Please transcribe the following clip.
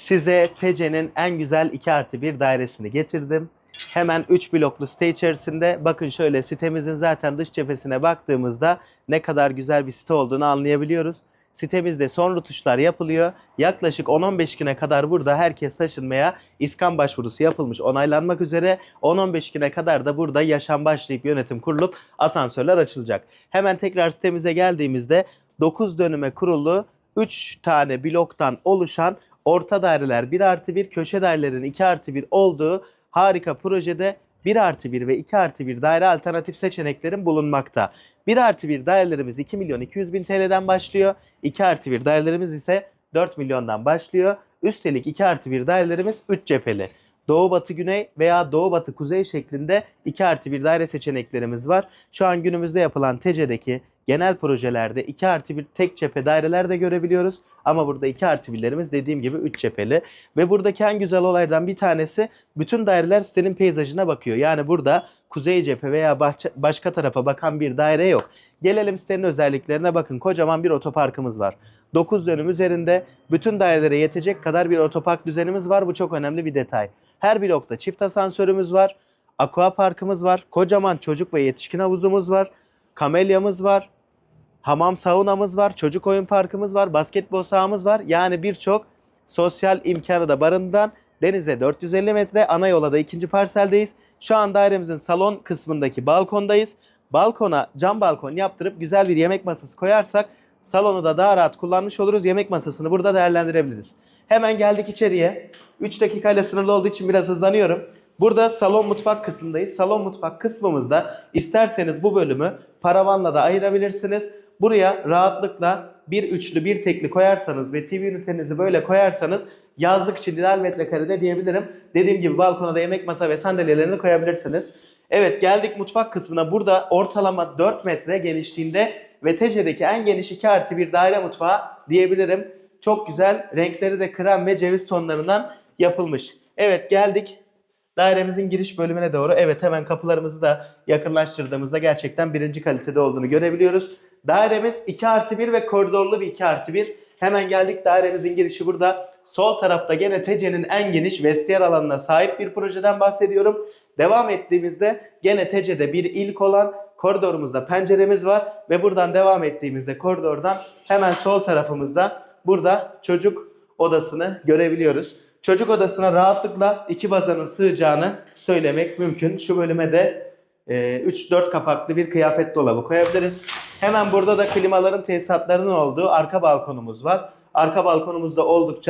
Size TC'nin en güzel 2 artı 1 dairesini getirdim. Hemen 3 bloklu site içerisinde. Bakın şöyle sitemizin zaten dış cephesine baktığımızda ne kadar güzel bir site olduğunu anlayabiliyoruz. Sitemizde son rutuşlar yapılıyor. Yaklaşık 10-15 güne kadar burada herkes taşınmaya iskan başvurusu yapılmış, onaylanmak üzere. 10-15 güne kadar da burada yaşam başlayıp yönetim kurulup asansörler açılacak. Hemen tekrar sitemize geldiğimizde 9 dönüme kurulu 3 tane bloktan oluşan orta daireler 1 artı 1, köşe dairelerin 2 artı 1 olduğu harika projede 1 artı 1 ve 2 artı 1 daire alternatif seçeneklerin bulunmakta. 1 artı 1 dairelerimiz 2 milyon 200 bin TL'den başlıyor. 2 artı 1 dairelerimiz ise 4 milyondan başlıyor. Üstelik 2 artı 1 dairelerimiz 3 cepheli. Doğu batı güney veya doğu batı kuzey şeklinde 2 artı 1 daire seçeneklerimiz var. Şu an günümüzde yapılan TC'deki genel projelerde 2 artı 1 tek cephe daireler de görebiliyoruz. Ama burada 2 artı 1'lerimiz dediğim gibi 3 cepheli. Ve buradaki en güzel olaydan bir tanesi bütün daireler sitenin peyzajına bakıyor. Yani burada kuzey cephe veya bahçe, başka tarafa bakan bir daire yok. Gelelim sitenin özelliklerine bakın. Kocaman bir otoparkımız var. 9 dönüm üzerinde bütün dairelere yetecek kadar bir otopark düzenimiz var. Bu çok önemli bir detay. Her blokta çift asansörümüz var. Aqua parkımız var. Kocaman çocuk ve yetişkin havuzumuz var. Kamelyamız var. Hamam saunamız var. Çocuk oyun parkımız var. Basketbol sahamız var. Yani birçok sosyal imkanı da barındıran denize 450 metre ana yola da ikinci parseldeyiz. Şu an dairemizin salon kısmındaki balkondayız. Balkona cam balkon yaptırıp güzel bir yemek masası koyarsak salonu da daha rahat kullanmış oluruz. Yemek masasını burada değerlendirebiliriz. Hemen geldik içeriye. 3 dakikayla sınırlı olduğu için biraz hızlanıyorum. Burada salon mutfak kısmındayız. Salon mutfak kısmımızda isterseniz bu bölümü paravanla da ayırabilirsiniz. Buraya rahatlıkla bir üçlü bir tekli koyarsanız ve TV ünitenizi böyle koyarsanız yazlık için ideal metrekarede diyebilirim. Dediğim gibi balkona da yemek masa ve sandalyelerini koyabilirsiniz. Evet geldik mutfak kısmına. Burada ortalama 4 metre genişliğinde ve TC'deki en geniş 2 artı bir daire mutfağı diyebilirim. Çok güzel. Renkleri de krem ve ceviz tonlarından yapılmış. Evet geldik dairemizin giriş bölümüne doğru. Evet hemen kapılarımızı da yakınlaştırdığımızda gerçekten birinci kalitede olduğunu görebiliyoruz. Dairemiz 2 artı 1 ve koridorlu bir 2 artı 1. Hemen geldik dairemizin girişi burada. Sol tarafta gene TC'nin en geniş vestiyer alanına sahip bir projeden bahsediyorum. Devam ettiğimizde gene TC'de bir ilk olan koridorumuzda penceremiz var ve buradan devam ettiğimizde koridordan hemen sol tarafımızda burada çocuk odasını görebiliyoruz. Çocuk odasına rahatlıkla iki bazanın sığacağını söylemek mümkün. Şu bölüme de e, 3-4 kapaklı bir kıyafet dolabı koyabiliriz. Hemen burada da klimaların tesisatlarının olduğu arka balkonumuz var. Arka balkonumuzda oldukça